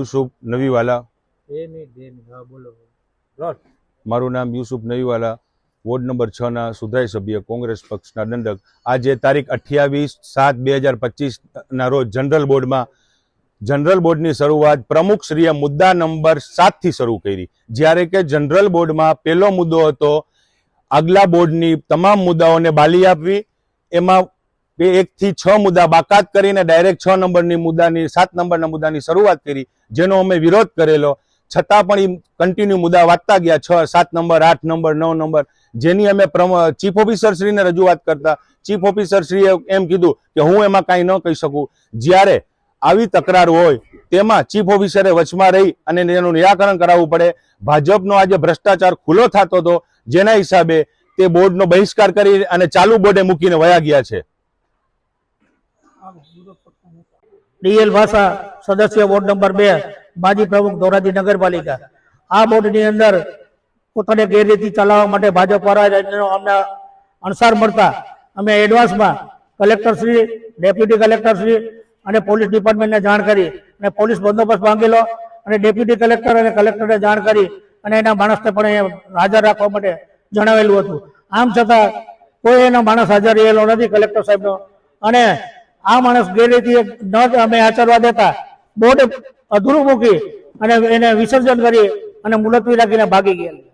યુસુફ નવીવાલા. મારું નામ Yusuf નવીવાલા. Ward number છ ના સુધાઈ સભ્ય કોંગ્રેસ પક્ષના દંડક. આજે તારીખ અઠ્યાવીસ સાત બે હજાર પચીસ ના રોજ જનરલ બોર્ડમાં જનરલ બોર્ડની શરૂઆત પ્રમુખશ્રીએ મુદ્દા નંબર સાતથી શરૂ કરી. જ્યારે કે જનરલ બોર્ડમાં પહેલો મુદ્દો હતો આગલા બોર્ડની તમામ મુદ્દાઓને બાલી આપવી. એમાં એ એકથી છ મુદ્દા બાકાત કરીને ડાયરેક્ટ છ નંબરની મુદ્દાની, સાત નંબરના મુદ્દાની શરૂઆત કરી, જેનો અમે વિરોધ કરેલો. છતાં પણ એ કન્ટિન્યુ મુદ્દા વાંચતા ગયા, છ, સાત નંબર, આઠ નંબર, નવ નંબર. જેની અમે ચીફ ઓફિસર શ્રીને રજૂઆત કરતા. ચીફ ઓફિસર શ્રીએ એમ કીધું કે હું એમાં કાંઈ ન કહી શકું. જ્યારે આવી તકરાર હોય, તેમાં ચીફ ઓફિસરે વચમાં રહી અને એનું નિરાકરણ કરાવવું પડે. ભાજપનો આજે ભ્રષ્ટાચાર ખુલ્લો થતો હતો. જેના હિસાબે તે બોર્ડનો બહિષ્કાર કરી અને ચાલુ બોર્ડે મૂકીને વયા ગયા છે. ડીએલ ભાષા સદસ્ય વોર્ડ નંબર બે, માજી પ્રમુખ ધોરાજી નગરપાલિકા. આ બોર્ડની અંદર પોતાને ગેરરીતિ ચલાવવા માટે ભાજપ અમને અણસાર મળતા અમે એડવાન્સમાં કલેક્ટરશ્રી ડેપ્યુટી કલેક્ટરશ્રી અને પોલીસ ડિપાર્ટમેન્ટને જાણ કરી અને પોલીસ બંદોબસ્ત માંગેલો અને ડેપ્યુટી કલેક્ટર અને કલેક્ટરને જાણ કરી અને એના માણસને પણ હાજર રાખવા માટે જણાવેલું હતું. આમ છતાં કોઈ એનો માણસ હાજર રહેલો નથી કલેક્ટર સાહેબનો. અને આ માણસ ગેરરીતિ ન અમે આચરવા દેતા. બોટ અધૂરું મૂકી અને એને વિસર્જન કરી અને મુલતવી રાખીને ભાગી ગયા